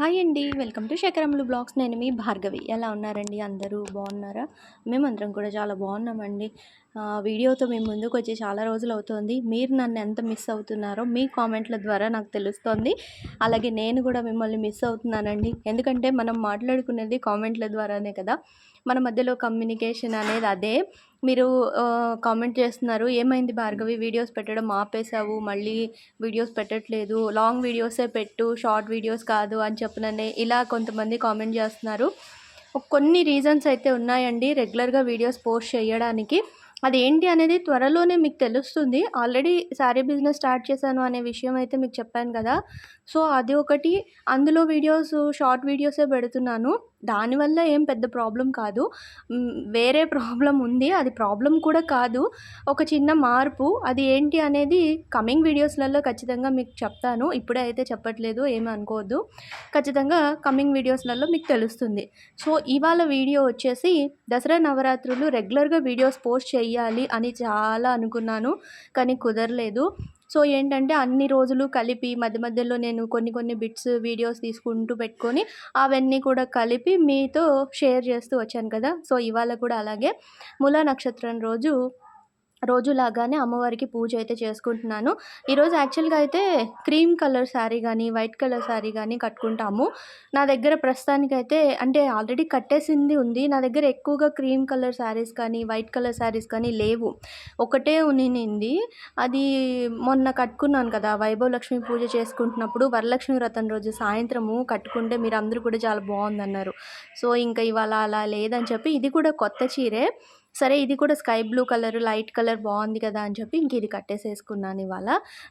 Hi అండి. Welcome to శేఖరములు blogs. నేను మీ భార్గవి. ఎలా ఉన్నారండి అందరూ? బాగున్నారా? మేమందరం కూడా చాలా బాగున్నామండి. వీడియోతో మేము ముందుకు వచ్చి చాలా రోజులు అవుతుంది. మీరు నన్ను ఎంత మిస్ అవుతున్నారో మీ కామెంట్ల ద్వారా నాకు తెలుస్తోంది. అలాగే నేను కూడా మిమ్మల్ని మిస్ అవుతున్నానండి. ఎందుకంటే మనం మాట్లాడుకునేది కామెంట్ల ద్వారానే కదా. మన మధ్యలో కమ్యూనికేషన్ అనేది అదే. మీరు కామెంట్ చేస్తున్నారు ఏమైంది భార్గవి? వీడియోస్ పెట్టడం ఆపేసావు మళ్ళీ వీడియోస్ పెట్టట్లేదు లాంగ్ వీడియోసే పెట్టు షార్ట్ వీడియోస్ కాదు అని చెప్పిననే ఇలా కొంతమంది కామెంట్ చేస్తున్నారు. కొన్ని రీజన్స్ అయితే ఉన్నాయండి రెగ్యులర్గా వీడియోస్ పోస్ట్ చేయడానికి. అదేంటి అనేది త్వరలోనే మీకు తెలుస్తుంది. ఆల్రెడీ శారీ బిజినెస్ స్టార్ట్ చేశాను అనే విషయం అయితే మీకు చెప్పాను కదా. సో అది ఒకటి. అందులో వీడియోస్ షార్ట్ వీడియోసే పెడుతున్నాను. దానివల్ల ఏం పెద్ద ప్రాబ్లం కాదు. వేరే ప్రాబ్లం ఉంది. అది ప్రాబ్లం కూడా కాదు. ఒక చిన్న మార్పు. అది ఏంటి అనేది కమింగ్ వీడియోస్లలో ఖచ్చితంగా మీకు చెప్తాను. ఇప్పుడే అయితే చెప్పట్లేదు ఏమి అనుకోవద్దు. ఖచ్చితంగా కమింగ్ వీడియోస్లలో మీకు తెలుస్తుంది. సో ఇవాళ వీడియో వచ్చేసి దసరా నవరాత్రులు రెగ్యులర్గా వీడియోస్ పోస్ట్ చేయి చెయ్యాలి అని చాలా అనుకున్నాను కానీ కుదరలేదు. సో ఏంటంటే అన్ని రోజులు కలిపి మధ్య మధ్యలో నేను కొన్ని కొన్ని బిట్స్ వీడియోస్ తీసుకుంటూ పెట్టుకొని అవన్నీ కూడా కలిపి మీతో షేర్ చేస్తూ వచ్చాను కదా. సో ఇవాళ కూడా అలాగే. మూలా నక్షత్రం రోజు రోజులాగానే అమ్మవారికి పూజ అయితే చేసుకుంటున్నాను. ఈరోజు యాక్చువల్గా అయితే క్రీమ్ కలర్ శారీ కానీ వైట్ కలర్ శారీ కానీ కట్టుకుంటాము. నా దగ్గర ప్రస్తుతానికైతే అంటే ఆల్రెడీ కట్టేసింది ఉంది. నా దగ్గర ఎక్కువగా క్రీమ్ కలర్ శారీస్ కానీ వైట్ కలర్ శారీస్ కానీ లేవు. ఒకటే ఉన్నింది. అది మొన్న కట్టుకున్నాను కదా వైభవ లక్ష్మి పూజ చేసుకుంటున్నప్పుడు వరలక్ష్మి వ్రతం రోజు సాయంత్రము కట్టుకుంటే మీరు అందరూ కూడా చాలా బాగుందన్నారు. సో ఇంకా ఇవాళ అలా లేదని చెప్పి ఇది కూడా కొత్త చీరే. సరే ఇది కూడా sky blue colour light colour బాగుంది కదా అని చెప్పి ఇంక ఇది కట్టేసేసుకున్నాను ఇవాళ.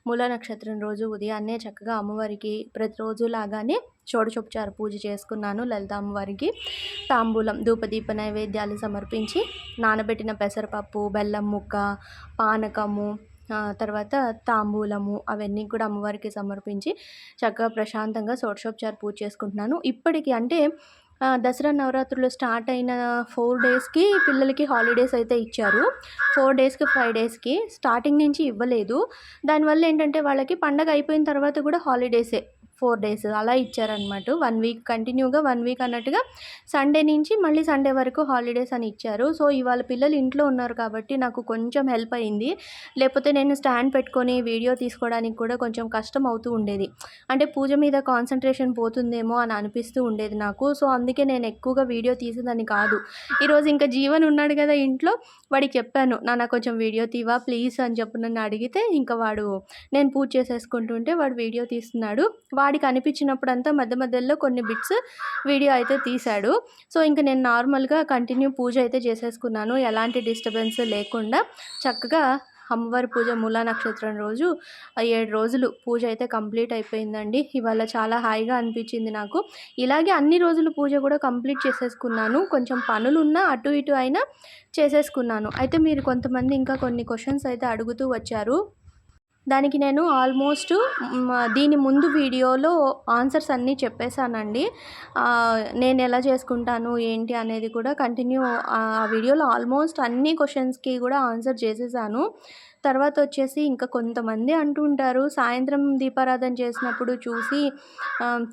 మూల నక్షత్రం రోజు ఉదయాన్నే చక్కగా అమ్మవారికి ప్రతిరోజు లాగానే షోడశోపచార పూజ చేసుకున్నాను లలిత అమ్మవారికి. తాంబూలం ధూపదీప నైవేద్యాలు సమర్పించి నానబెట్టిన పెసరపప్పు బెల్లం ముక్క పానకము తర్వాత తాంబూలము అవన్నీ కూడా అమ్మవారికి సమర్పించి చక్కగా ప్రశాంతంగా షోడశోపచార పూజ చేసుకుంటున్నాను. ఇప్పటికి అంటే దసరా నవరాత్రులు స్టార్ట్ అయిన ఫోర్ డేస్కి పిల్లలకి హాలిడేస్ అయితే ఇచ్చారు. ఫోర్ డేస్కి ఫైవ్ డేస్కి. స్టార్టింగ్ నుంచి ఇవ్వలేదు. దానివల్ల ఏంటంటే వాళ్ళకి పండగ అయిపోయిన తర్వాత కూడా హాలిడేసే. ఫోర్ డేస్ అలా ఇచ్చారనమాట వన్ వీక్ కంటిన్యూగా వన్ వీక్ అన్నట్టుగా సండే నుంచి మళ్ళీ సండే వరకు హాలిడేస్ అని ఇచ్చారు. సో ఇవాళ పిల్లలు ఇంట్లో ఉన్నారు కాబట్టి నాకు కొంచెం హెల్ప్ అయింది. లేకపోతే నేను స్టాండ్ పెట్టుకొని వీడియో తీసుకోవడానికి కూడా కొంచెం కష్టం అవుతూ ఉండేది. అంటే పూజ మీద కాన్సన్ట్రేషన్ పోతుందేమో అని అనిపిస్తూ ఉండేది నాకు. సో అందుకే నేను ఎక్కువగా వీడియో తీసేదాన్ని కాదు. ఈరోజు ఇంకా జీవన్ ఉన్నాడు కదా ఇంట్లో వాడికి చెప్పాను నాన్న కొంచెం వీడియో తీవా ప్లీజ్ అని చెప్పి నన్ను అడిగితే ఇంకా వాడు నేను పూజ చేసేసుకుంటుంటే వాడు వీడియో తీస్తున్నాడు. వాడికి అనిపించినప్పుడంతా మధ్య మధ్యలో కొన్ని బిట్స్ వీడియో అయితే తీశాడు. సో ఇంకా నేను నార్మల్గా కంటిన్యూ పూజ అయితే చేసేసుకున్నాను. ఎలాంటి డిస్టర్బెన్స్ లేకుండా చక్కగా అమ్మవారి పూజ మూలా నక్షత్రం రోజు ఏడు రోజులు పూజ అయితే కంప్లీట్ అయిపోయిందండి. ఇవాళ చాలా హాయిగా అనిపించింది నాకు. ఇలాగే అన్ని రోజులు పూజ కూడా కంప్లీట్ చేసేసుకున్నాను. కొంచెం పనులు ఉన్నా అటు ఇటు అయినా చేసేసుకున్నాను. అయితే మీరు కొంతమంది ఇంకా కొన్ని క్వశ్చన్స్ అయితే అడుగుతూ వచ్చారు. దానికి నేను ఆల్మోస్ట్ దీని ముందు వీడియోలో ఆన్సర్స్ అన్నీ చెప్పేశానండి. నేను ఎలా చేసుకుంటాను ఏంటి అనేది కూడా కంటిన్యూ ఆ వీడియోలో ఆల్మోస్ట్ అన్ని క్వశ్చన్స్కి కూడా ఆన్సర్ చేసేసాను. తర్వాత వచ్చేసి ఇంకా కొంతమంది అంటుంటారు సాయంత్రం దీపారాధన చేసినప్పుడు చూసి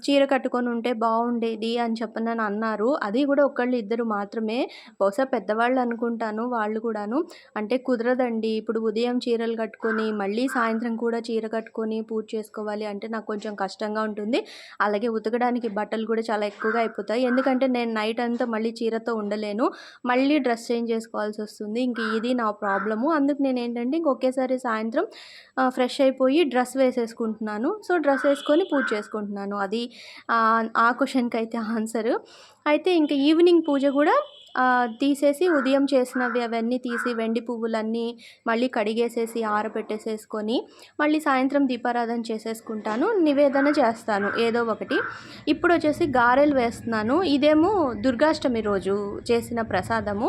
చీర కట్టుకొని ఉంటే బాగుండేది అని చెప్పనని అన్నారు. అది కూడా ఒకళ్ళు ఇద్దరు మాత్రమే. బహుశా పెద్దవాళ్ళు అనుకుంటాను వాళ్ళు కూడాను. అంటే కుదరదండి. ఇప్పుడు ఉదయం చీరలు కట్టుకొని మళ్ళీ సాయంత్రం కూడా చీర కట్టుకొని పూజ చేసుకోవాలి అంటే నాకు కొంచెం కష్టంగా ఉంటుంది. అలాగే ఉతకడానికి బట్టలు కూడా చాలా ఎక్కువగా అయిపోతాయి. ఎందుకంటే నేను నైట్ అంతా మళ్ళీ చీరతో ఉండలేను. మళ్ళీ డ్రెస్ చేంజ్ చేసుకోవాల్సి వస్తుంది. ఇంక ఇది నా ప్రాబ్లము. అందుకు నేను ఏంటంటే ఇంకొక ఒకేసారి సాయంత్రం ఫ్రెష్ అయిపోయి డ్రెస్ వేసేసుకుంటున్నాను. సో డ్రెస్ వేసుకొని పూజ చేసుకుంటున్నాను. అది ఆ, క్వశ్చన్కి అయితే ఆన్సర్. అయితే ఇంకా ఈవినింగ్ పూజ కూడా తీసేసి ఉదయం చేసినవి అవన్నీ తీసి వెండి పువ్వులన్నీ మళ్ళీ కడిగేసేసి ఆరబెట్టేసేసుకొని మళ్ళీ సాయంత్రం దీపారాధన చేసేసుకుంటాను నివేదన చేస్తాను ఏదో ఒకటి. ఇప్పుడు వచ్చేసి గారెలు వేస్తున్నాను. ఇదేమో దుర్గాష్టమి రోజు చేసిన ప్రసాదము.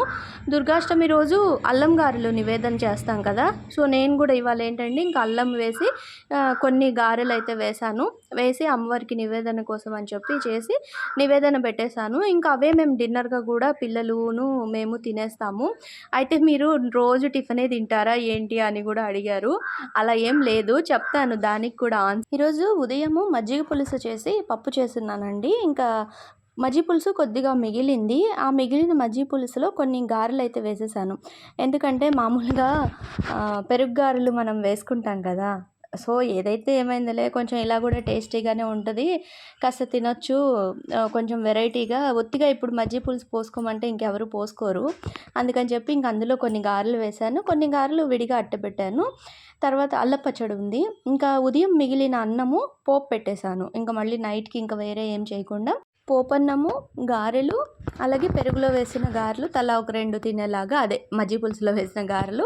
దుర్గాష్టమి రోజు అల్లం గారెలు నివేదన చేస్తాం కదా. సో నేను కూడా ఇవాళ ఏంటంటే ఇంకా అల్లం వేసి కొన్ని గారెలు అయితే వేశాను. వేసి అమ్మవారికి నివేదన కోసం అని చెప్పి చేసి నివేదన పెట్టేశాను. ఇంకా అవే మేము డిన్నర్గా కూడా పిల్లలు పిల్లలును మేము తినేస్తాము. అయితే మీరు రోజు టిఫినే తింటారా ఏంటి అని కూడా అడిగారు. అలా ఏం లేదు చెప్తాను దానికి కూడా ఆన్సర్ ఈరోజు ఉదయము మజ్జిగ పులుసు చేసి పప్పు చేస్తున్నానండి. ఇంకా మజ్జి పులుసు కొద్దిగా మిగిలింది. ఆ మిగిలిన మజ్జి పులుసులో కొన్ని గారెలు అయితే వేసేసాను. ఎందుకంటే మామూలుగా పెరుగు గారెలు మనం వేసుకుంటాం కదా. సో ఏదైతే ఏమైందిలే కొంచెం ఇలా కూడా టేస్టీగానే ఉంటుంది. కాస్త తినొచ్చు. కొంచెం వెరైటీగా ఒత్తిగా ఇప్పుడు మజ్జి పులుసు పోసుకోమంటే ఇంకెవరు పోసుకోరు. అందుకని చెప్పి ఇంక అందులో కొన్ని గారెలు వేశాను. కొన్ని గారెలు విడిగా అట్టపెట్టాను తర్వాత అల్లపచ్చడి ఉంది. ఇంకా ఉదయం మిగిలిన అన్నము పోపు పెట్టేశాను. ఇంకా మళ్ళీ నైట్కి ఇంకా వేరే ఏం చేయకుండా పోపన్నము గారెలు అలాగే పెరుగులో వేసిన గారెలు తలా ఒక రెండు తినేలాగా అదే మజ్జి పులుసులో వేసిన గారెలు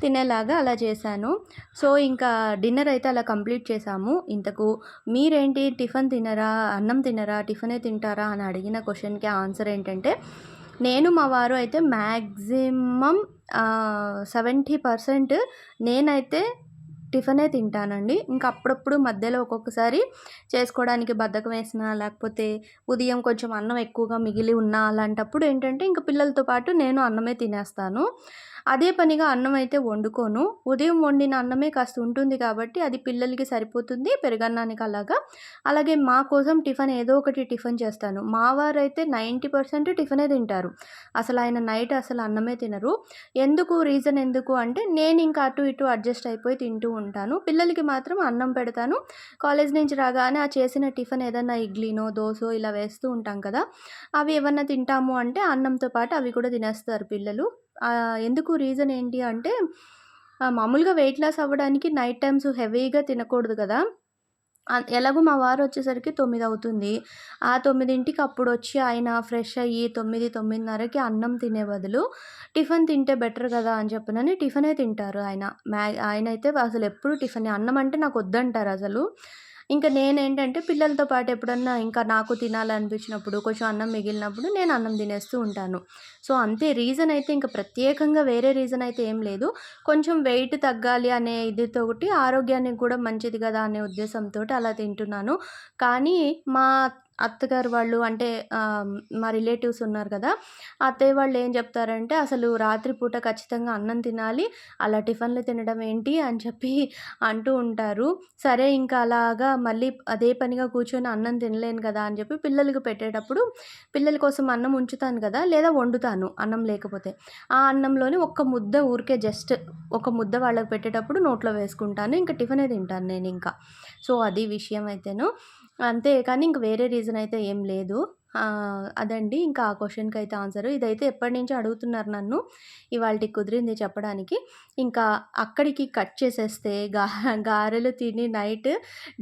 తినేలాగా అలా చేశాను. సో ఇంకా డిన్నర్ అయితే అలా కంప్లీట్ చేశాము. ఇంతకు మీరేంటి? టిఫిన్ తినరా? అన్నం తినరా? టిఫినే తింటారా? అని అడిగిన క్వశ్చన్కి ఆన్సర్ ఏంటంటే నేను మా వారు అయితే మ్యాక్సిమం సెవెంటీ పర్సెంట్ నేనైతే టిఫినే తింటానండి. ఇంకా అప్పుడప్పుడు మధ్యలో ఒక్కొక్కసారి చేసుకోవడానికి బద్ధకం వేసినా లేకపోతే ఉదయం కొంచెం అన్నం ఎక్కువగా మిగిలి ఉన్నా అలాంటప్పుడు ఏంటంటే ఇంకా పిల్లలతో పాటు నేను అన్నమే తినేస్తాను. అదే పనిగా అన్నం అయితే వండుకోను. ఉదయం వండిన అన్నమే కాస్త ఉంటుంది కాబట్టి అది పిల్లలకి సరిపోతుంది పెరుగన్నానికి అలాగా. అలాగే మా కోసం టిఫిన్ ఏదో ఒకటి టిఫిన్ చేస్తాను. మా వారు అయితే నైంటీ పర్సెంట్ టిఫినే తింటారు. అసలు ఆయన నైట్ అసలు అన్నమే తినరు. ఎందుకు రీజన్ ఎందుకు అంటే నేను ఇంకా అటు ఇటు అడ్జస్ట్ అయిపోయి తింటూ ఉంటాను. పిల్లలకి మాత్రం అన్నం పెడతాను. కాలేజ్ నుంచి రాగానే ఆ చేసిన టిఫిన్ ఏదన్నా ఇడ్లీనో దోశో ఇలా వేస్తూ ఉంటాం కదా. అవి ఏమన్నా తింటాము అంటే అన్నంతో పాటు అవి కూడా తినేస్తారు పిల్లలు. ఎందుకు రీజన్ ఏంటి అంటే మామూలుగా వెయిట్ లాస్ అవ్వడానికి నైట్ టైమ్స్ హెవీగా తినకూడదు కదా. ఎలాగో మా వారు వచ్చేసరికి తొమ్మిది అవుతుంది. ఆ తొమ్మిదింటికి అప్పుడు వచ్చి ఆయన ఫ్రెష్ అయ్యి తొమ్మిది తొమ్మిదిన్నరకి అన్నం తినే బదులు టిఫిన్ తింటే బెటర్ కదా అని చెప్పనని టిఫినే తింటారు ఆయన. మ్యా ఆయన అయితే అసలు ఎప్పుడు టిఫిన్ అన్నం అంటే నాకు వద్దంటారు అసలు. ఇంకా నేనేంటంటే పిల్లలతో పాటు ఎప్పుడన్నా ఇంకా నాకు తినాలనిపించినప్పుడు కొంచెం అన్నం మిగిలినప్పుడు నేను అన్నం తినేస్తూ ఉంటాను. సో అంతే రీజన్ అయితే ఇంకా ప్రత్యేకంగా వేరే రీజన్ అయితే ఏం లేదు. కొంచెం వెయిట్ తగ్గాలి అనే ఇదితో ఒకటి ఆరోగ్యానికి కూడా మంచిది కదా అనే ఉద్దేశంతో అలా తింటున్నాను. కానీ మా అత్తగారు వాళ్ళు అంటే మా రిలేటివ్స్ ఉన్నారు కదా అత్తయ్య వాళ్ళు ఏం చెప్తారంటే అసలు రాత్రిపూట ఖచ్చితంగా అన్నం తినాలి అలా టిఫిన్లు తినడం ఏంటి? అని చెప్పి అంటూ ఉంటారు. సరే ఇంకా అలాగా మళ్ళీ అదే పనిగా కూర్చొని అన్నం తినలేను కదా అని చెప్పి పిల్లలకు పెట్టేటప్పుడు పిల్లల కోసం అన్నం ఉంచుతాను కదా లేదా వండుతాను అన్నం లేకపోతే. ఆ అన్నంలోని ఒక్క ముద్ద ఊరికే జస్ట్ ఒక ముద్ద వాళ్ళకి పెట్టేటప్పుడు నోట్లో వేసుకుంటాను ఇంకా టిఫినే తింటాను నేను ఇంకా. సో అది విషయం అయితేను. అంతే కానీ ఇంక వేరే రీజన్ అయితే ఏం లేదు. అదండి. ఇంకా ఆ క్వశ్చన్కి అయితే ఆన్సర్. ఇదైతే ఎప్పటి నుంచో అడుగుతున్నారు నన్ను. ఇవాళ కుదిరింది చెప్పడానికి. ఇంకా అక్కడికి కట్ చేసేస్తే గా గారెలు తిని నైట్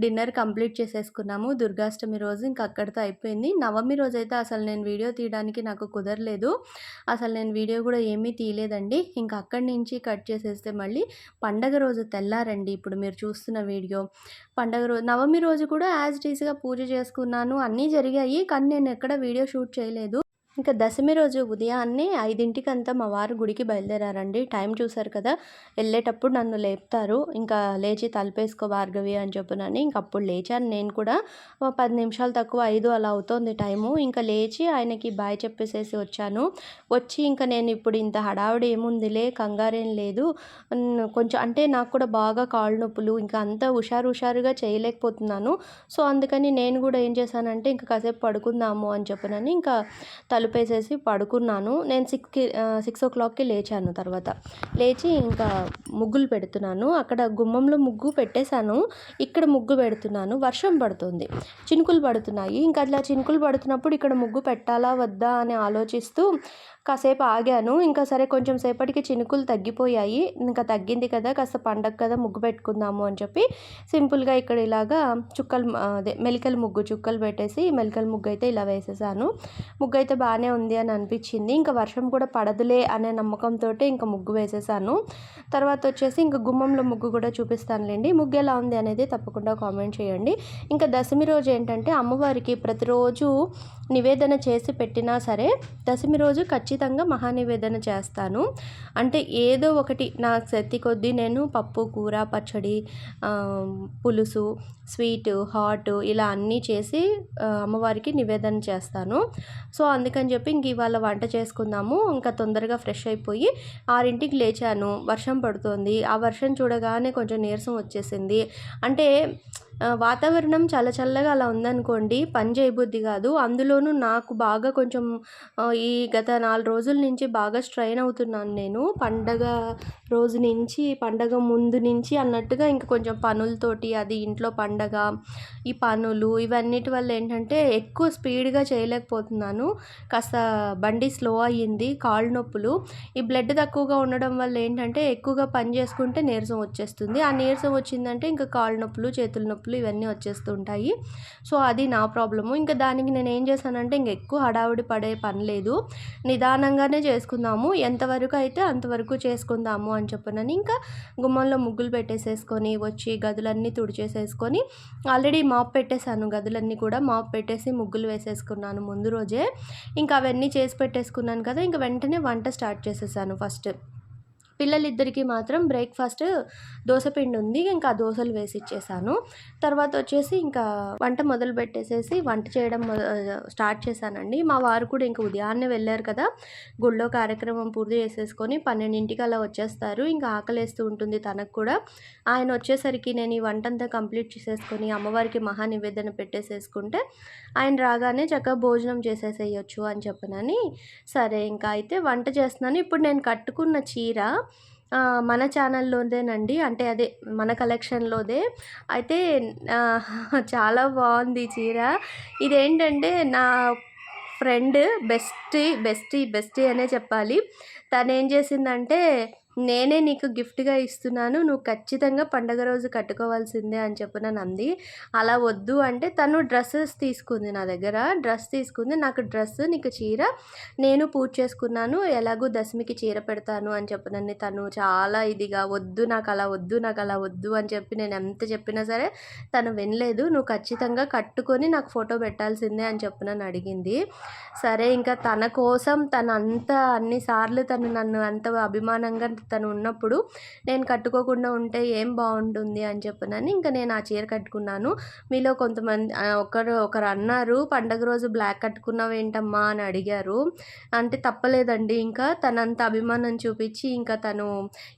డిన్నర్ కంప్లీట్ చేసేసుకున్నాము. దుర్గాష్టమి రోజు ఇంకా అక్కడితో అయిపోయింది. నవమి రోజు అయితే అసలు నేను వీడియో తీయడానికి నాకు కుదరలేదు. అసలు నేను వీడియో కూడా ఏమీ తీయలేదండి. ఇంకా అక్కడి నుంచి కట్ చేసేస్తే మళ్ళీ పండగ రోజు తెల్లారండి. ఇప్పుడు మీరు చూస్తున్న వీడియో. పండగ రోజు నవమి రోజు కూడా యాజ్ డీస్గా పూజ చేసుకున్నాను. అన్నీ జరిగాయి. కానీ నేను ఎక్కడ వీడియో షూట్ చేయలేదు. ఇంకా దశమి రోజు ఉదయాన్నే ఐదింటికంతా మా వారు గుడికి బయలుదేరారండి. టైం చూసారు కదా వెళ్ళేటప్పుడు నన్ను లేపుతారు. ఇంకా లేచి తలపేసుకో భార్గవి అని చెప్పునని ఇంక అప్పుడు లేచాను. నేను కూడా పది నిమిషాలు తక్కువ ఐదు అలా అవుతోంది టైము. ఇంకా లేచి ఆయనకి బాయ్ చెప్పేసేసి వచ్చాను. వచ్చి ఇంకా నేను ఇప్పుడు ఇంత హడావిడి ఏముందిలే కంగారేం లేదు. కొంచెం అంటే నాకు కూడా బాగా కాళ్ళు నొప్పులు ఇంకా అంతా హుషారు హుషారుగా చేయలేకపోతున్నాను. సో అందుకని నేను కూడా ఏం చేశానంటే ఇంకా కాసేపు పడుకుందాము అని చెప్పనని ఇంకా తలుపేసేసి పడుకున్నాను. నేను సిక్స్కి సిక్స్ ఓ క్లాక్కి లేచాను తర్వాత. లేచి ఇంకా ముగ్గులు పెడుతున్నాను. అక్కడ గుమ్మంలో ముగ్గు పెట్టేశాను. ఇక్కడ ముగ్గు పెడుతున్నాను. వర్షం పడుతుంది. చినుకులు పడుతున్నాయి. ఇంకా అట్లా చినుకులు పడుతున్నప్పుడు ఇక్కడ ముగ్గు పెట్టాలా వద్దా అని ఆలోచిస్తూ కాసేపు ఆగాను. ఇంకా సరే కొంచెం సేపటికి చినుకులు తగ్గిపోయాయి. ఇంకా తగ్గింది కదా కాస్త పండగ కదా ముగ్గు పెట్టుకుందాము అని చెప్పి సింపుల్గా ఇక్కడ ఇలాగా చుక్కలు అదే మెలికల ముగ్గు చుక్కలు పెట్టేసి మెలికల ముగ్గు అయితే ఇలా వేసేసాను. ముగ్గు అయితే బాగానే ఉంది అని అనిపించింది. ఇంకా వర్షం కూడా పడదులే అనే నమ్మకంతో ఇంకా ముగ్గు వేసేసాను. తర్వాత వచ్చేసి ఇంకా గుమ్మంలో ముగ్గు కూడా చూపిస్తానులేండి. ముగ్గు ఎలా ఉంది అనేది తప్పకుండా కామెంట్ చేయండి. ఇంకా దశమి రోజు ఏంటంటే అమ్మవారికి ప్రతిరోజు నివేదన చేసి పెట్టినా సరే దశమి రోజు ఖచ్చితంగా మహానివేదన చేస్తాను. అంటే ఏదో ఒకటి నా శక్తి కొద్దీ నేను పప్పు కూర పచ్చడి పులుసు స్వీట్ హాట్ ఇలా అన్నీ చేసి అమ్మవారికి నివేదన చేస్తాను. సో అందుకని చెప్పి ఇంక ఇవాళ వంట చేసుకుందాము. ఇంకా తొందరగా ఫ్రెష్ అయిపోయి ఆరింటికి లేచాను. వర్షం పడుతోంది. ఆ వర్షం చూడగానే కొంచెం నీరసం వచ్చేసింది. అంటే వాతావరణం చాలా చల్లగా అలా ఉందనుకోండి పని చేయబుద్ధి కాదు. అందులోనూ నాకు బాగా కొంచెం ఈ గత నాలుగు రోజుల నుంచి బాగా స్ట్రైన్ అవుతున్నాను నేను. పండగ రోజు నుంచి పండగ ముందు నుంచి అన్నట్టుగా ఇంకా కొంచెం పనులతోటి అది ఇంట్లో పండగ ఈ పనులు ఇవన్నిటి వల్ల ఏంటంటే ఎక్కువ స్పీడ్గా చేయలేకపోతున్నాను. కాస్త బండి స్లో అయ్యింది కాళ్ళు నొప్పులు. ఈ బ్లడ్ తక్కువగా ఉండడం వల్ల ఏంటంటే ఎక్కువగా పని చేసుకుంటే నీరసం వచ్చేస్తుంది. ఆ నీరసం వచ్చిందంటే ఇంకా కాళ్ళు నొప్పులు చేతుల నొప్పులు ఇవన్నీ వచ్చేస్తుంటాయి. సో అది నా ప్రాబ్లము. ఇంకా దానికి నేను ఏం చేశానంటే ఇంక ఎక్కువ హడావుడి పడే పని లేదు. నిదానంగానే చేసుకుందాము. ఎంతవరకు అయితే అంతవరకు చేసుకుందాము అని చెప్పనని ఇంకా గుమ్మంలో ముగ్గులు పెట్టేసేసుకొని వచ్చి గదులన్నీ తుడిచేసేసుకొని ఆల్రెడీ మాప్ పెట్టేశాను. గదులన్నీ కూడా మాప్ పెట్టేసి ముగ్గులు వేసేసుకున్నాను ముందు రోజే. ఇంకా అవన్నీ చేసి పెట్టేసుకున్నాను కదా ఇంకా వెంటనే వంట స్టార్ట్ చేసేసాను ఫస్ట్. పిల్లలిద్దరికీ మాత్రం బ్రేక్ఫాస్ట్ దోశపిండి ఉంది. ఇంకా దోశలు వేసి ఇచ్చేసాను. తర్వాత వచ్చేసి ఇంకా వంట మొదలు పెట్టేసేసి వంట చేయడం స్టార్ట్ చేశానండి. మా వారు కూడా ఇంకా ఉదయాన్నే వెళ్ళారు కదా గుళ్ళో కార్యక్రమం పూర్తి చేసేసుకొని పన్నెండింటికి అలా వచ్చేస్తారు. ఇంకా ఆకలేస్తూ ఉంటుంది తనకు కూడా. ఆయన వచ్చేసరికి నేను ఈ వంట అంతా కంప్లీట్ చేసేసుకొని అమ్మవారికి మహా నివేదన పెట్టేసేసుకుంటే ఆయన రాగానే చక్కగా భోజనం చేసేసేయచ్చు అని చెప్పనని సరే ఇంకా అయితే వంట చేస్తున్నాను. ఇప్పుడు నేను కట్టుకున్న చీర మన ఛానల్లోదేనండి. అంటే అదే మన కలెక్షన్లోదే. అయితే చాలా బాగుంది చీర. ఇదేంటంటే నా ఫ్రెండ్ బెస్టీ బెస్టీ బెస్టీ అనే చెప్పాలి. తను ఏం చేసిందంటే నేనే నీకు గిఫ్ట్గా ఇస్తున్నాను. నువ్వు ఖచ్చితంగా పండగ రోజు కట్టుకోవాల్సిందే అని చెప్పిన అంది. అలా వద్దు అంటే తను డ్రెస్సెస్ తీసుకుంది నా దగ్గర. డ్రెస్ తీసుకుంది. నాకు డ్రెస్ నీకు చీర నేను పూజ చేసుకున్నాను. ఎలాగో దశమికి చీర పెడతాను అని చెప్పినని తను చాలా ఇదిగా వద్దు నాకు అలా వద్దు నాకు అలా వద్దు అని చెప్పి నేను ఎంత చెప్పినా సరే తను వినలేదు. నువ్వు ఖచ్చితంగా కట్టుకొని నాకు ఫోటో పెట్టాల్సిందే అని చెప్పి నన్ను అడిగింది. సరే ఇంకా తన కోసం తను అంత అన్నిసార్లు తను నన్ను అంత అభిమానంగా తను ఉన్నప్పుడు నేను కట్టుకోకుండా ఉంటే ఏం బాగుంటుంది? అని చెప్పనని ఇంకా నేను ఆ చీర కట్టుకున్నాను. మీలో కొంతమంది ఒకరు ఒకరు అన్నారు పండగ రోజు బ్లాక్ కట్టుకున్నావు ఏంటమ్మా? అని అడిగారు. అంటే తప్పలేదండి. ఇంకా తనంత అభిమానం చూపించి ఇంకా తను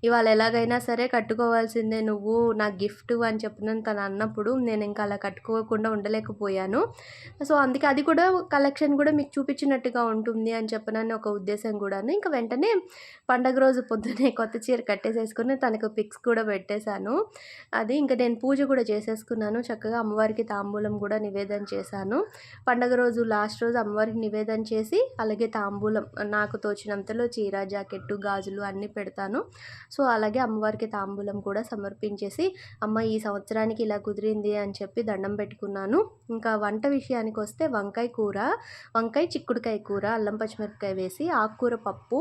ఇవాళ ఎలాగైనా సరే కట్టుకోవాల్సిందే నువ్వు నా గిఫ్ట్ అని చెప్పిన తను అన్నప్పుడు నేను ఇంకా అలా కట్టుకోకుండా ఉండలేకపోయాను. సో అందుకే అది కూడా కలెక్షన్ కూడా మీకు చూపించినట్టుగా ఉంటుంది అని చెప్పనని ఒక ఉద్దేశం కూడాను. ఇంకా వెంటనే పండగ రోజు పొద్దునే కొత్త చీర కట్టేసేసుకుని తనకు పిక్స్ కూడా పెట్టేశాను. అది ఇంకా నేను పూజ కూడా చేసేసుకున్నాను. చక్కగా అమ్మవారికి తాంబూలం కూడా నివేదన చేశాను. పండగ రోజు లాస్ట్ రోజు అమ్మవారికి నివేదన చేసి అలాగే తాంబూలం నాకు తోచినంతలో చీర జాకెట్టు గాజులు అన్నీ పెడతాను. సో అలాగే అమ్మవారికి తాంబూలం కూడా సమర్పించేసి అమ్మ ఈ సంవత్సరానికి ఇలా కుదిరింది అని చెప్పి దండం పెట్టుకున్నాను. ఇంకా వంట విషయానికి వస్తే వంకాయ కూర వంకాయ చిక్కుడుకాయ కూర అల్లం పచ్చిమిరపకాయ వేసి ఆకుకూర పప్పు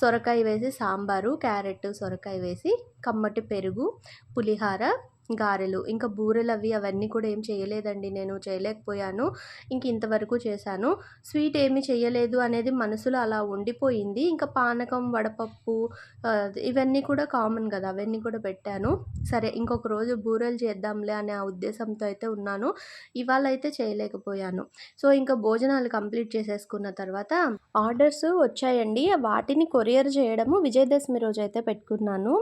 సొరకాయ వేసి సాంబారు క్యారెట్ సొరకాయ వేసి కమ్మటి పెరుగు పులిహార గారెలు ఇంకా బూరెలు అవి అవన్నీ కూడా ఏం చేయలేదండి. నేను చేయలేకపోయాను. ఇంక ఇంతవరకు చేశాను. స్వీట్ ఏమీ చేయలేదు అనేది మనసులో అలా ఉండిపోయింది. ఇంకా పానకం వడపప్పు ఇవన్నీ కూడా కామన్ కదా అవన్నీ కూడా పెట్టాను. సరే ఇంకొక రోజు బూరెలు చేద్దాంలే అనే ఆ ఉద్దేశంతో అయితే ఉన్నాను. ఇవాళ అయితే చేయలేకపోయాను. సో ఇంకా భోజనాలు కంప్లీట్ చేసేసుకున్న తర్వాత ఆర్డర్స్ వచ్చాయండి. వాటిని కొరియర్ చేయడము విజయదశమి రోజు అయితే పెట్టుకున్నాను.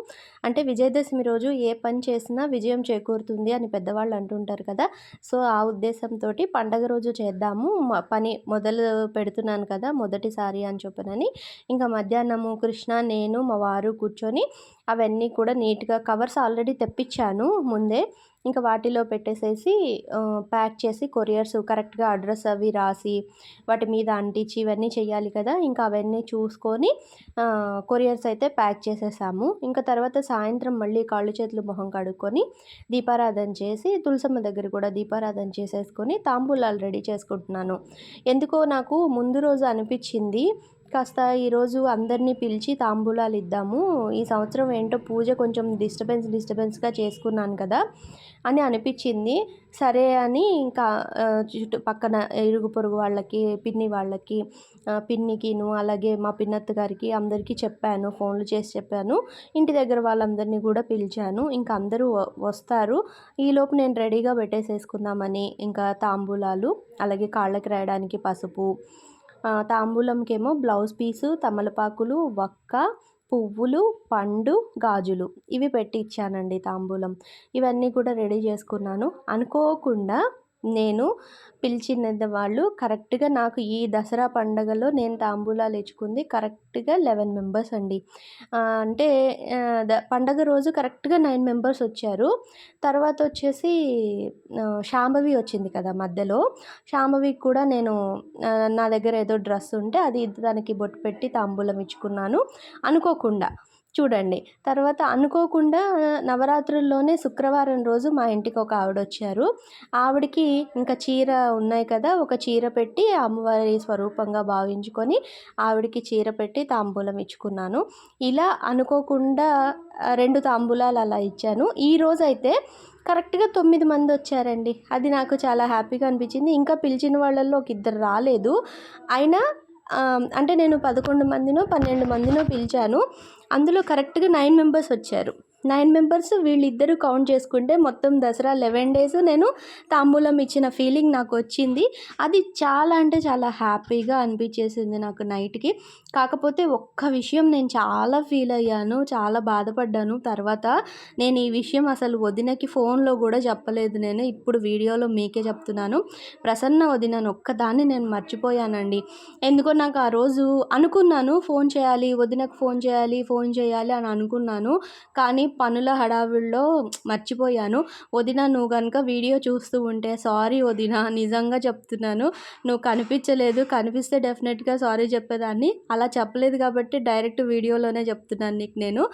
అంటే విజయదశమి రోజు ఏ పని చేసినా విజయం చేకూరుతుంది అని పెద్దవాళ్ళు అంటుంటారు కదా. సో ఆ ఉద్దేశంతో పండగ రోజు చేద్దాము పని మొదలు పెడుతున్నాను కదా మొదటిసారి అని చెప్పనని. ఇంకా మధ్యాహ్నము కృష్ణ నేను మా వారు కూర్చొని అవన్నీ కూడా నీట్గా కవర్స్ ఆల్రెడీ తెప్పించాను ముందే. ఇంకా వాటిలో పెట్టేసేసి ప్యాక్ చేసి కొరియర్స్ కరెక్ట్గా అడ్రస్ అవి రాసి వాటి మీద అంటించి ఇవన్నీ చేయాలి కదా! ఇంకా అవన్నీ చూసుకొని కొరియర్స్ అయితే ప్యాక్ చేసేసాము. ఇంకా తర్వాత సాయంత్రం మళ్ళీ కాళ్ళు చేతులు మొహం కడుక్కొని దీపారాధన చేసి తులసమ్మ దగ్గర కూడా దీపారాధన చేసేసుకొని తాంబూలాలు రెడీ చేసుకుంటున్నాను. ఎందుకో నాకు ముందు రోజు అనిపించింది కాస్త ఈరోజు అందరినీ పిలిచి తాంబూలాలు ఇద్దాము. ఈ సంవత్సరం ఏంటో పూజ కొంచెం డిస్టర్బెన్స్ డిస్టర్బెన్స్గా చేసుకున్నాను కదా అని అనిపించింది. సరే అని ఇంకా చుట్టూ పక్కన ఇరుగు పొరుగు వాళ్ళకి పిన్ని వాళ్ళకి పిన్నికిను అలాగే మా పిన్నత్త గారికి అందరికీ చెప్పాను. ఫోన్లు చేసి చెప్పాను. ఇంటి దగ్గర వాళ్ళందరినీ కూడా పిలిచాను. ఇంకా అందరూ వ- వస్తారు. ఈలోపు నేను రెడీగా పెట్టేసేసుకుందామని ఇంకా తాంబూలాలు అలాగే కాళ్ళకి రాయడానికి పసుపు తాంబూలంకేమో బ్లౌజ్ పీసు తమలపాకులు వక్క పువ్వులు పండు గాజులు. ఇవి పెట్టి ఇచ్చానండి తాంబూలం. ఇవన్నీ కూడా రెడీ చేసుకున్నాను. అనుకోకుండా నేను పిలిచిన వాళ్ళు కరెక్ట్గా నాకు ఈ దసరా పండగలో నేను తాంబూలాలు ఇచ్చుకుంది కరెక్ట్గా లెవెన్ మెంబర్స్ అండి. అంటే ద పండగ రోజు కరెక్ట్గా నైన్ మెంబర్స్ వచ్చారు. తర్వాత వచ్చేసి శాంభవి వచ్చింది కదా మధ్యలో. శాంభవి కూడా నేను నా దగ్గర ఏదో డ్రెస్ ఉంటే అది దానికి బొట్టు పెట్టి తాంబూలం ఇచ్చుకున్నాను. అనుకోకుండా చూడండి. తర్వాత అనుకోకుండా నవరాత్రుల్లోనే శుక్రవారం రోజు మా ఇంటికి ఒక ఆవిడ వచ్చారు ఆవిడకి ఇంకా చీర ఉన్నాయి కదా ఒక చీర పెట్టి అమ్మవారి స్వరూపంగా భావించుకొని ఆవిడకి చీర పెట్టి తాంబూలం ఇచ్చుకున్నాను. ఇలా అనుకోకుండా రెండు తాంబూలాలు అలా ఇచ్చాను. ఈ రోజు అయితే కరెక్ట్గా తొమ్మిది మంది వచ్చారండి. అది నాకు చాలా హ్యాపీగా అనిపించింది. ఇంకా పిలిచిన వాళ్ళల్లో ఒక ఇద్దరు రాలేదు. అయినా అంటే నేను పదకొండు మందినో పన్నెండు మందినో పిలిచాను. అందులో కరెక్ట్గా నైన్ మెంబర్స్ వచ్చారు. నైన్ మెంబర్స్ వీళ్ళిద్దరూ కౌంట్ చేసుకుంటే మొత్తం దసరా లెవెన్ డేస్ నేను తాంబూలం ఇచ్చిన ఫీలింగ్ నాకు వచ్చింది. అది చాలా అంటే చాలా హ్యాపీగా అనిపించేసింది నాకు నైట్కి. కాకపోతే ఒక్క విషయం నేను చాలా ఫీల్ అయ్యాను చాలా బాధపడ్డాను. తర్వాత నేను ఈ విషయం అసలు వదినకి ఫోన్లో కూడా చెప్పలేదు నేను. ఇప్పుడు వీడియోలో మీకే చెప్తున్నాను. ప్రసన్న వదినను ఒక్కదాన్ని నేను మర్చిపోయానండి. ఎందుకో నాకు ఆ రోజు అనుకున్నాను ఫోన్ చేయాలి వదినకు ఫోన్ చేయాలి ఫోన్ చేయాలి అని అనుకున్నాను. కానీ పనుల హడావిడిలో మర్చిపోయాను. వదిన నువ్వు కనుక వీడియో చూస్తూ ఉంటే సారీ వదిన నిజంగా చెప్తున్నాను. నువ్వు కనిపించలేదు. కనిపిస్తే డెఫినెట్గా సారీ చెప్పేదాన్ని. అలా చెప్పలేదు కాబట్టి డైరెక్ట్ వీడియోలోనే చెప్తున్నాను నీకు నేను.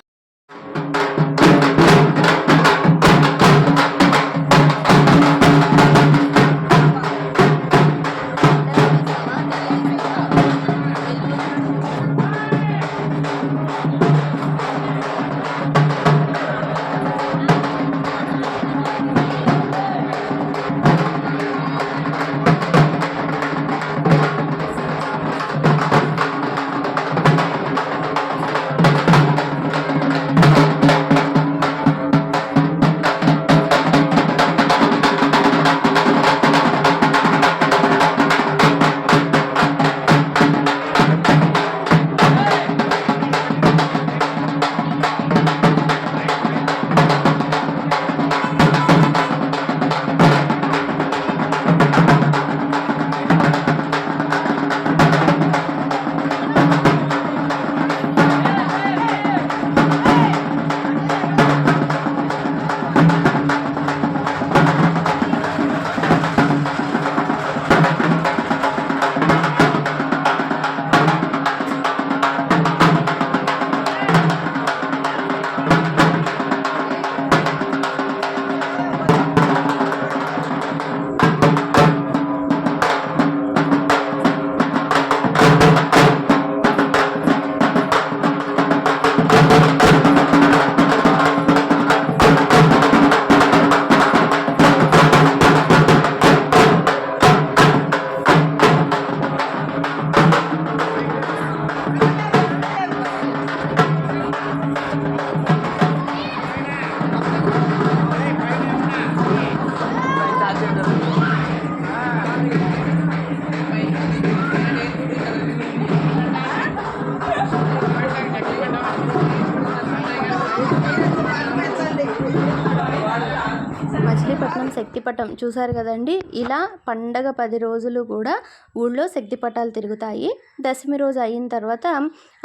శక్తిపటం. చూసారు కదండి? ఇలా పండగ పది రోజులు కూడా ఊళ్ళో శక్తిపటాలు తిరుగుతాయి. దశమి రోజు అయిన తర్వాత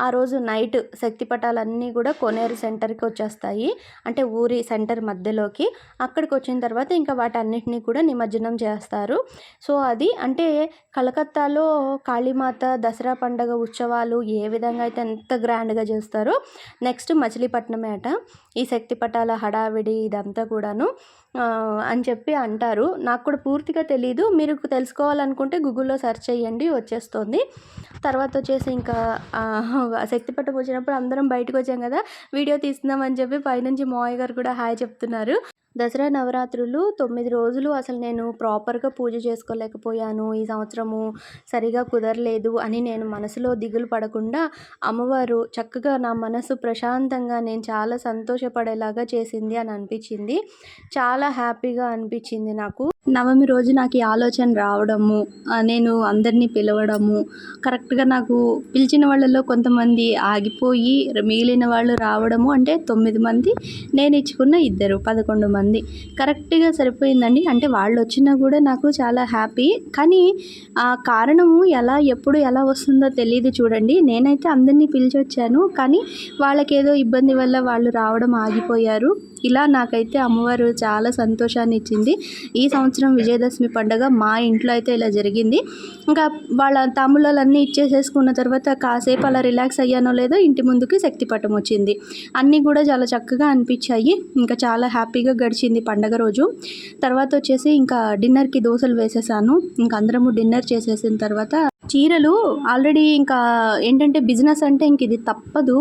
ఆ రోజు నైట్ శక్తిపటాలన్నీ కూడా కొనేరు సెంటర్కి వచ్చేస్తాయి. అంటే ఊరి సెంటర్ మధ్యలోకి. అక్కడికి వచ్చిన తర్వాత ఇంకా వాటన్నిటిని కూడా నిమజ్జనం చేస్తారు. సో అది అంటే కలకత్తాలో కాళీమాత దసరా పండగ ఉత్సవాలు ఏ విధంగా అయితే ఎంత గ్రాండ్గా చేస్తారో నెక్స్ట్ మచిలీపట్నమే అట ఈ శక్తిపటాల హడావిడి ఇదంతా కూడాను. అని చెప్పి అంటారు. నాకు కూడా పూర్తిగా తెలీదు. మీరు తెలుసుకోవాలనుకుంటే గూగుల్లో సెర్చ్ చేయండి వచ్చేస్తుంది. తర్వాత వచ్చేసి ఇంకా శక్తిపట్టం వచ్చినప్పుడు అందరం బయటకు వచ్చాం కదా. వీడియో తీస్తున్నామని చెప్పి పైనుంచి మావయ్య గారు కూడా హాయ్ చెప్తున్నారు. దసరా నవరాత్రులు తొమ్మిది రోజులు అసలు నేను ప్రాపర్గా పూజ చేసుకోలేకపోయాను. ఈ సంవత్సరము సరిగా కుదరలేదు అని నేను మనసులో దిగులు పడకుండా అమ్మవారు చక్కగా నా మనసు ప్రశాంతంగా నేను చాలా సంతోషపడేలాగా చేసింది అని అనిపించింది. చాలా హ్యాపీగా అనిపించింది నాకు. నవమి రోజు నాకు ఈ ఆలోచన రావడము నేను అందరినీ పిలవడము. కరెక్ట్గా నాకు పిలిచిన వాళ్ళలో కొంతమంది ఆగిపోయి మిగిలిన వాళ్ళు రావడము అంటే తొమ్మిది మంది నేను ఇచ్చుకున్న ఇద్దరు పదకొండు మంది. కరెక్ట్గా సరిపోయిందండి. అంటే వాళ్ళు వచ్చినా కూడా నాకు చాలా హ్యాపీ కానీ ఆ కారణము ఎలా ఎప్పుడు ఎలా వస్తుందో తెలియదు చూడండి. నేనైతే అందరినీ పిలిచి వచ్చాను కానీ వాళ్ళకేదో ఇబ్బంది వల్ల వాళ్ళు రావడం ఆగిపోయారు. ఇలా నాకైతే అమ్మవారు చాలా సంతోషాన్ని ఇచ్చింది ఈ సంవత్సరం విజయదశమి పండుగ మా ఇంట్లో అయితే ఇలా జరిగింది. ఇంకా వాళ్ళ తాంబూలాలన్నీ ఇచ్చేసేసుకున్న తర్వాత కాసేపు అలా రిలాక్స్ అయ్యానో లేదో ఇంటి ముందుకి శక్తిపటం వచ్చింది. అన్నీ కూడా చాలా చక్కగా అనిపించాయి. ఇంకా చాలా హ్యాపీగా గడిచింది పండగ రోజు. తర్వాత వచ్చేసి ఇంకా డిన్నర్కి దోశలు వేసేసాను. ఇంకా అందరము డిన్నర్ చేసేసిన తర్వాత చీరలు ఆల్రెడీ ఇంకా ఏంటంటే బిజినెస్ అంటే ఇంక ఇది తప్పదు.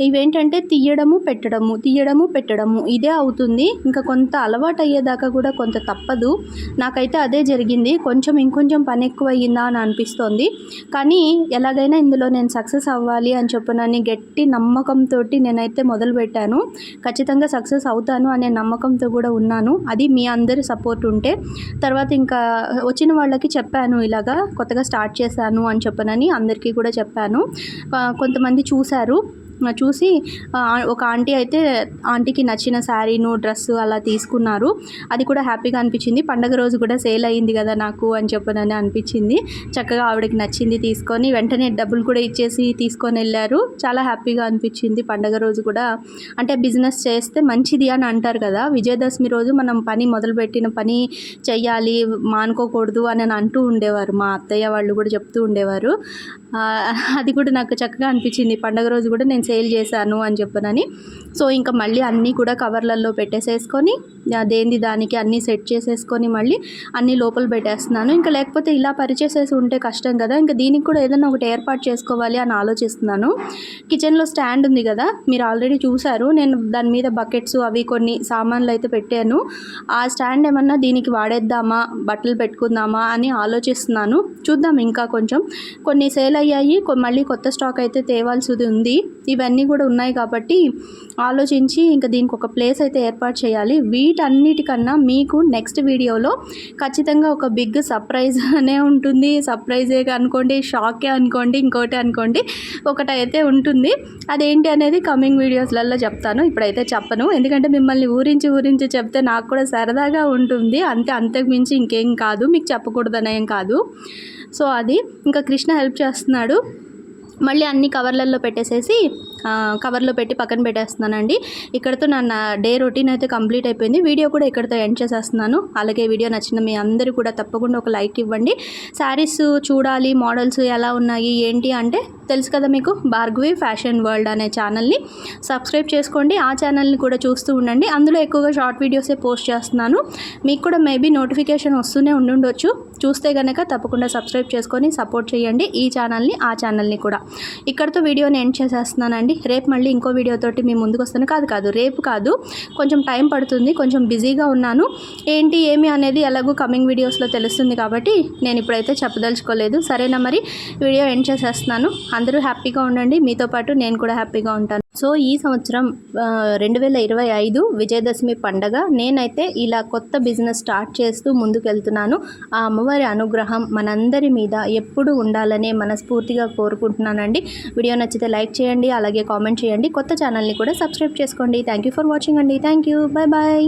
ఇవేంటంటే తీయడము పెట్టడము తీయడము పెట్టడము. ఇదే అవుతుంది. ఇంకా కొంత అలవాటు అయ్యేదాకా కూడా కొంత తప్పదు. నాకైతే అదే జరిగింది. కొంచెం ఇంకొంచెం పని ఎక్కువ అయ్యిందా అని అనిపిస్తోంది. కానీ ఎలాగైనా ఇందులో నేను సక్సెస్ అవ్వాలి అని చెప్పనని గట్టి నమ్మకంతో నేనైతే మొదలుపెట్టాను ఖచ్చితంగా సక్సెస్ అవుతాను అనే నమ్మకంతో కూడా ఉన్నాను. అది మీ అందరి సపోర్ట్ ఉంటే. తర్వాత ఇంకా వచ్చిన వాళ్ళకి చెప్పాను ఇలాగా కొత్తగా స్టార్ట్ చేశాను అని చెప్పనని అందరికీ కూడా చెప్పాను. కొంతమంది చూశారు. చూసి ఒక ఆంటీ అయితే ఆంటీకి నచ్చిన శారీను డ్రెస్సు అలా తీసుకున్నారు. అది కూడా హ్యాపీగా అనిపించింది. పండగ రోజు కూడా సేల్ అయ్యింది కదా నాకు అని చెప్పనని అనిపించింది. చక్కగా ఆవిడకి నచ్చింది తీసుకొని వెంటనే డబ్బులు కూడా ఇచ్చేసి తీసుకొని వెళ్ళారు. చాలా హ్యాపీగా అనిపించింది పండగ రోజు కూడా. అంటే బిజినెస్ చేస్తే మంచిది అని అంటారు కదా. విజయదశమి రోజు మనం పని మొదలుపెట్టిన పని చెయ్యాలి మానుకోకూడదు అని అని అంటూ ఉండేవారు. మా అత్తయ్య వాళ్ళు కూడా చెప్తూ ఉండేవారు. అది కూడా నాకు చక్కగా అనిపించింది. పండగ రోజు కూడా నేను సేల్ చేశాను అని చెప్పనని. సో ఇంకా మళ్ళీ అన్నీ కూడా కవర్లలో పెట్టేసేసుకొని ఆ, దేంది దానికి అన్నీ సెట్ చేసేసుకొని మళ్ళీ అన్నీ లోపల పెట్టేస్తున్నాను. ఇంకా లేకపోతే ఇలా పరిచేసేసి ఉంటే కష్టం కదా. ఇంకా దీనికి కూడా ఏదైనా ఒకటి ఏర్పాటు చేసుకోవాలి అని ఆలోచిస్తున్నాను. కిచెన్లో స్టాండ్ ఉంది కదా. మీరు ఆల్రెడీ చూశారు. నేను దాని మీద బకెట్స్ అవి కొన్ని సామాన్లు అయితే పెట్టాను. ఆ స్టాండ్ ఏమన్నా దీనికి వాడేద్దామా? బట్టలు పెట్టుకుందామా? అని ఆలోచిస్తున్నాను. చూద్దాం ఇంకా కొంచెం. కొన్ని సేల్ అయ్యాయి. కొ- మళ్ళీ కొత్త స్టాక్ అయితే తేవాల్సింది ఉంది. ఇవన్నీ కూడా ఉన్నాయి కాబట్టి ఆలోచించి ఇంకా దీనికి ఒక ప్లేస్ అయితే ఏర్పాటు చేయాలి. వీటన్నిటికన్నా మీకు నెక్స్ట్ వీడియోలో ఖచ్చితంగా ఒక బిగ్ సర్ప్రైజ్ అనే ఉంటుంది. సర్ప్రైజే అనుకోండి షాకే అనుకోండి ఇంకోటి అనుకోండి ఒకటి అయితే ఉంటుంది. అదేంటి అనేది కమింగ్ వీడియోస్లలో చెప్తాను. ఇప్పుడైతే చెప్పను. ఎందుకంటే మిమ్మల్ని ఊరించి ఊరించి చెప్తే నాకు కూడా సరదాగా ఉంటుంది. అంతే అంతకు మించి ఇంకేం కాదు. మీకు చెప్పకూడదనేం కాదు. సో అది. ఇంకా కృష్ణ హెల్ప్ చేస్తున్నాడు. మళ్ళీ అన్ని కవర్లలో పెట్టేసేసి కవర్లో పెట్టి పక్కన పెట్టేస్తున్నానండి. ఇక్కడతో నా నా డే రొటీన్ అయితే కంప్లీట్ అయిపోయింది. వీడియో కూడా ఇక్కడతో ఎండ్ చేసేస్తున్నాను. అలాగే వీడియో నచ్చిన మీ అందరూ కూడా తప్పకుండా ఒక లైక్ ఇవ్వండి. శారీస్ చూడాలి మోడల్స్ ఎలా ఉన్నాయి ఏంటి అంటే తెలుసు కదా మీకు? భార్గవి ఫ్యాషన్ వరల్డ్ అనే ఛానల్ని సబ్స్క్రైబ్ చేసుకోండి. ఆ ఛానల్ని కూడా చూస్తూ ఉండండి. అందులో ఎక్కువగా షార్ట్ వీడియోసే పోస్ట్ చేస్తున్నాను. మీకు కూడా మేబీ నోటిఫికేషన్ వస్తూనే ఉండుండొచ్చు. చూస్తే కనుక తప్పకుండా సబ్స్క్రైబ్ చేసుకొని సపోర్ట్ చేయండి ఈ ఛానల్ని ఆ ఛానల్ని కూడా. ఇక్కడతో వీడియోని ఎండ్ చేసేస్తున్నానండి. రేపు మళ్ళీ ఇంకో వీడియోతోటి మీ ముందుకు వస్తాను. కాదు కాదు. రేపు కాదు. కొంచెం టైం పడుతుంది. కొంచెం బిజీగా ఉన్నాను. ఏంటి ఏమి అనేది ఎలాగో కమింగ్ వీడియోస్లో తెలుస్తుంది కాబట్టి నేను ఇప్పుడైతే చెప్పదలుచుకోలేదు. సరేనా మరి? వీడియో ఎండ్ చేసేస్తున్నాను. అందరూ హ్యాపీగా ఉండండి. మీతో పాటు నేను కూడా హ్యాపీగా ఉంటాను. సో ఈ సంవత్సరం రెండు వేల ఇరవై ఐదు విజయదశమి పండగ నేనైతే ఇలా కొత్త బిజినెస్ స్టార్ట్ చేస్తూ ముందుకెళ్తున్నాను. ఆ అమ్మవారి అనుగ్రహం మనందరి మీద ఎప్పుడు ఉండాలనే మనస్ఫూర్తిగా కోరుకుంటున్నానండి. వీడియో నచ్చితే లైక్ చేయండి అలాగే కామెంట్ చేయండి. కొత్త ఛానల్ని కూడా సబ్స్క్రైబ్ చేసుకోండి. థ్యాంక్ యూ ఫర్ వాచింగ్ అండి. Thank you. Bye bye.